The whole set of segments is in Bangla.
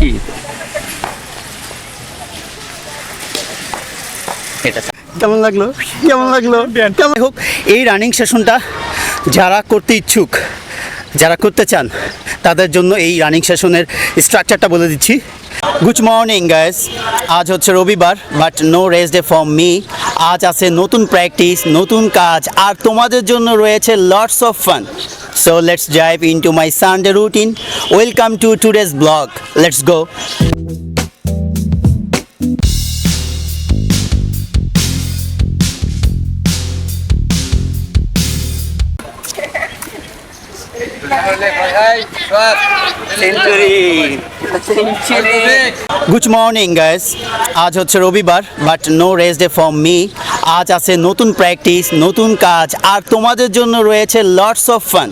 কি? এটা কেমন লাগল? কেমন লাগল? কেমন হোক এই রানিং সেশনটা যারা করতে ইচ্ছুক যারা করতে চান তাদের জন্য এই রানিং সেশনের স্ট্রাকচারটা বলে দিচ্ছি। গুড মর্নিং গাইস আজ হচ্ছে রবিবার but no rest day for me আজ আছে নতুন প্র্যাকটিস নতুন কাজ আর তোমাদের জন্য রয়েছে lots of fun so let's drive in to my Sunday routine welcome to today's blog let's good morning guys আজ হচ্ছে রবিবার but no rest day for me আজ আছে নতুন প্র্যাকটিস নতুন কাজ আর তোমাদের জন্য রয়েছে lots of fun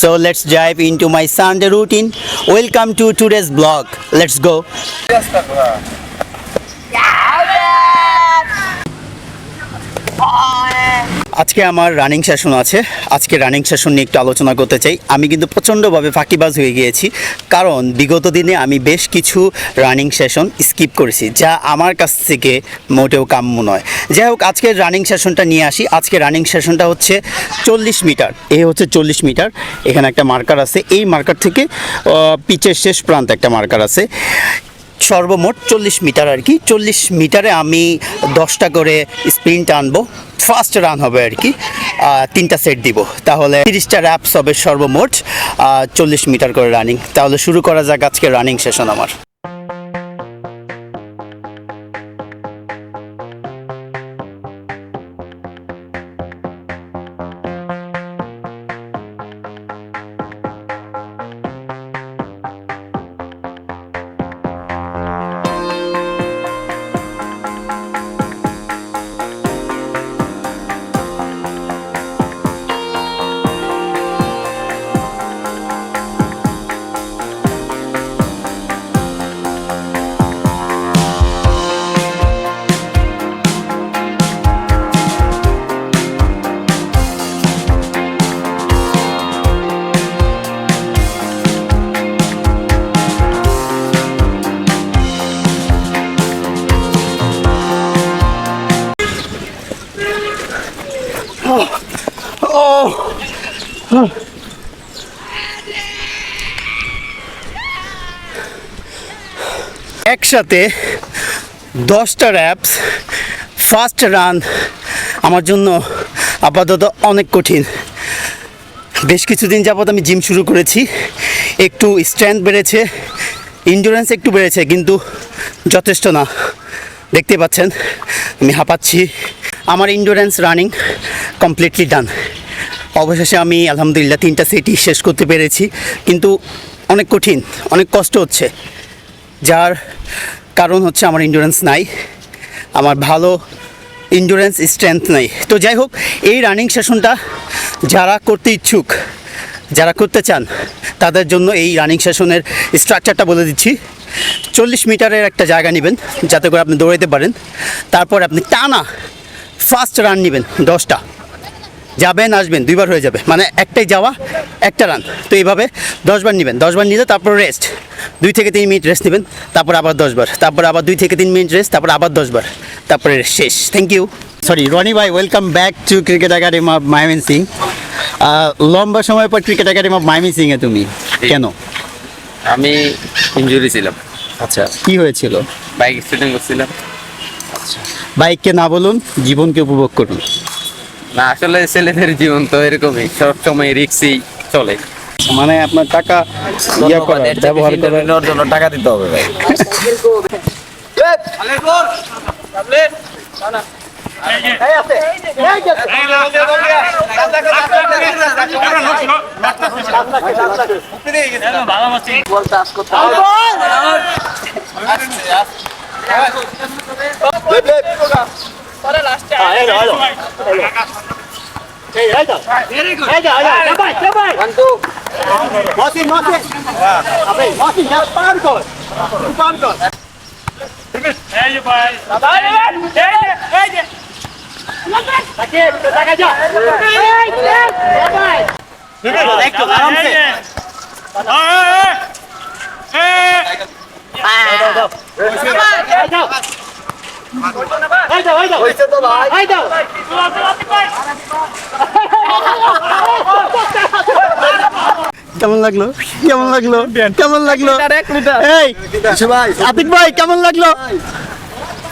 so let's drive in to my Sunday routine welcome to today's blog let's go আজকে আমার রানিং সেশন আছে। আজকে রানিং সেশন নিয়ে একটু আলোচনা করতে চাই। আমি কিন্তু প্রচণ্ডভাবে ফাঁকিবাজ হয়ে গিয়েছি। কারণ বিগত দিনে আমি বেশ কিছু রানিং সেশন স্কিপ করেছি, যা আমার কাছ থেকে মোটেও কাম্য নয়। যাই হোক, আজকের রানিং সেশনটা নিয়ে আসি। আজকে রানিং সেশনটা হচ্ছে চল্লিশ মিটার। এ হচ্ছে চল্লিশ মিটার। এখানে একটা মার্কার আছে। এই মার্কার থেকে পিচের শেষ প্রান্তে একটা মার্কার আছে। সর্বমোট চল্লিশ মিটার আর কি। চল্লিশ মিটারে আমি দশটা করে স্প্রিন্ট আনব। ফার্স্ট রান হবে আর কি। তিনটা সেট দিব। তাহলে তিরিশটা র্যাপস হবে সর্বমোট। চল্লিশ মিটার করে রানিং তাহলে শুরু করা যাক আজকে রানিং সেশন আমার। একসাথে দশটা র্যাপস ফার্স্ট রান আমার জন্য আপাতত অনেক কঠিন। বেশ কিছুদিন যাবৎ আমি জিম শুরু করেছি। একটু স্ট্রেংথ বেড়েছে ইন্ডুরেন্স একটু বেড়েছে, কিন্তু যথেষ্ট না। দেখতে পাচ্ছেন, আমি হাঁপাচ্ছি। আমার ইন্ডুরেন্স রানিং কমপ্লিটলি ডান অবশেষে আমি আলহামদুলিল্লাহ তিনটা সেটই শেষ করতে পেরেছি, কিন্তু অনেক কঠিন, অনেক কষ্ট হচ্ছে। যার কারণ হচ্ছে আমার ইন্ডুরেন্স নাই, আমার ভালো ইন্ডুরেন্স স্ট্রেংথ নাই। তো যাই হোক, এই রানিং সেশনটা যারা করতে ইচ্ছুক, যারা করতে চান, তাদের জন্য এই রানিং সেশনের স্ট্রাকচারটা বলে দিচ্ছি। চল্লিশ মিটারের একটা জায়গা নেবেন, যাতে করে আপনি দৌড়াতে পারেন। তারপর আপনি টানা ফার্স্ট রান নেবেন, দশটা। যাবেন আসবেন দুইবার হয়ে যাবে। মানে একটাই যাওয়া একটা রান তো এইভাবে দশবার নেবেন। দশবার নিলে তারপর রেস্ট দুই থেকে তিন মিনিট রেস্ট নেবেন তারপর আবার দশবার। তারপর আবার দুই থেকে তিন মিনিট রেস্ট তারপর আবার দশবার। তারপরে শেষ। থ্যাংক ইউ সরি রনি ভাই welcome back to cricket academy of Maimin Singh লম্বা সময় পর ক্রিকেট একাডেমি অফ মাইমিন সিংয়ে তুমি? কেন? আমি ইনজুরি ছিলাম। আচ্ছা কি হয়েছিল? বাইক অ্যাক্সিডেন্ট করছিলাম। বাইককে না বলুন জীবনকে উপভোগ করুন। না আসলে ছেলেদের জীবন তো এরকমই সব সময় রিক্সই চলে। মানে আপনার টাকা ইয়া করা ব্যবহার করা নেওয়ার জন্য টাকা দিতে হবে ভাই। Ah, hello, hello. Hello. Hey, right there. Very good. Right there, right there. Jump on, jump on. One, two. Mosin, Mosin. Abey, Mosin, just pound goal. Two pound goal. Hey, you boy. Hey, you boy. Hey, you boy. Sakit, tak aja. Hey, yes. Bye. Bebe, ekto, aram se. Hey. Hey. Ah. Go, go, go. Go, go. কেমন লাগল? কেমন লাগল? কেমন লাগল? এই আতিক ভাই কেমন লাগল?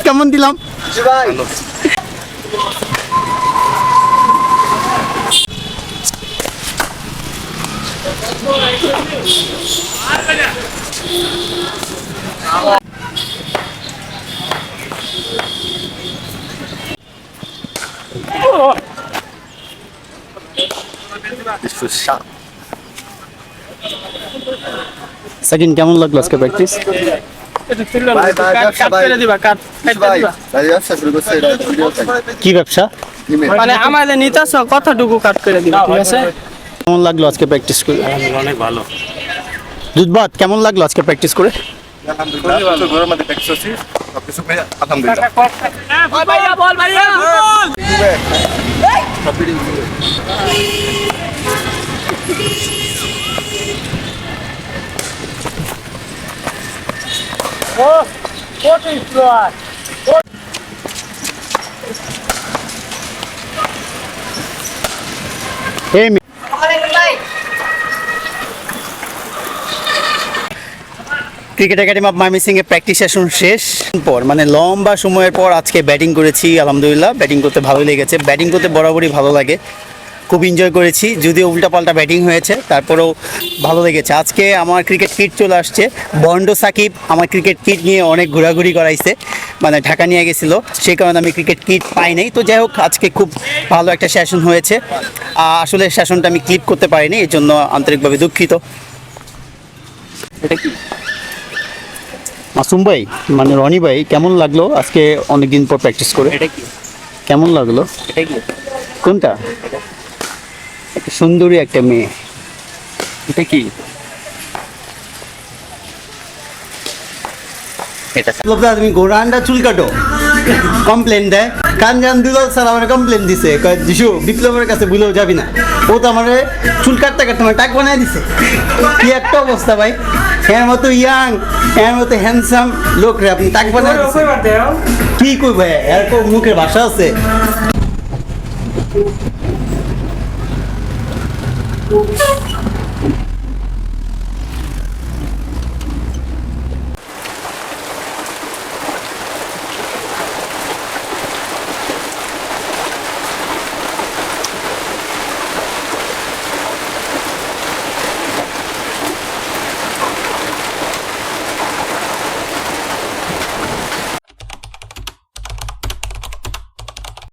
কেমন দিলাম? সেকেন্ড কেমন লাগল আজকে প্র্যাকটিস কি ব্যবসা? মানে আমাদের নিতাস কতটুকু কাট করে দিবে? ঠিক আছে? কেমন লাগল আজকে প্র্যাকটিস করে? অনেক ভালো। দুধ ভাত কেমন লাগল আজকে প্র্যাকটিস করে? আলহামদুলিল্লাহ cricket academy of Maimi Singh এর প্র্যাকটিস সেশন শেষ। পর মানে লম্বা সময়ের পর আজকে ব্যাটিং করেছি, আলহামদুলিল্লাহ ব্যাটিং করতে ভালো লেগেছে। ব্যাটিং করতে বরাবরই ভালো লাগে। খুব এনজয় করেছি যদিও উল্টাপাল্টা ব্যাটিং হয়েছে তারপরেও ভালো লেগেছে। আজকে আমার ক্রিকেট কিট চলে আসছে বন্ড সাকিব আমার ক্রিকেট কিট নিয়ে অনেক ঘোরাঘুরি করাইছে মানে ঢাকা নিয়ে গেছিল সেই কারণে আমি ক্রিকেট কিট পাই নাই। তো যাই হোক আজকে খুব ভালো একটা সেশন হয়েছে। আসলে সেশনটা আমি ক্লিপ করতে পারিনি এর জন্য আন্তরিকভাবে দুঃখিত। মাসুম ভাই মানে রনি ভাই কেমন লাগল আজকে অনেকদিন পর প্র্যাকটিস করে? এটা কি? কেমন লাগল? এটা কি? কোনটা? সুন্দরী একটা মেয়ে। এটা কি? তুমি গোরান্ডা চুল কাটো। কমপ্লেন দেয়। কানজান দুলাল স্যার আমার কমপ্লেন দিছে। যিশু বিপ্লবের কাছে ভুলেও যাবি না। ও তো আমার চুল কাটতে কাটতে আমার টাক বানায় দিছে। কি একটা অবস্থা ভাই। এর মতো ইয়াং এর মতো হ্যান্ডসাম লোক রে আপনি টাক বানায় কি কই ভাই এর মুখের ভাষা আছে। Oops.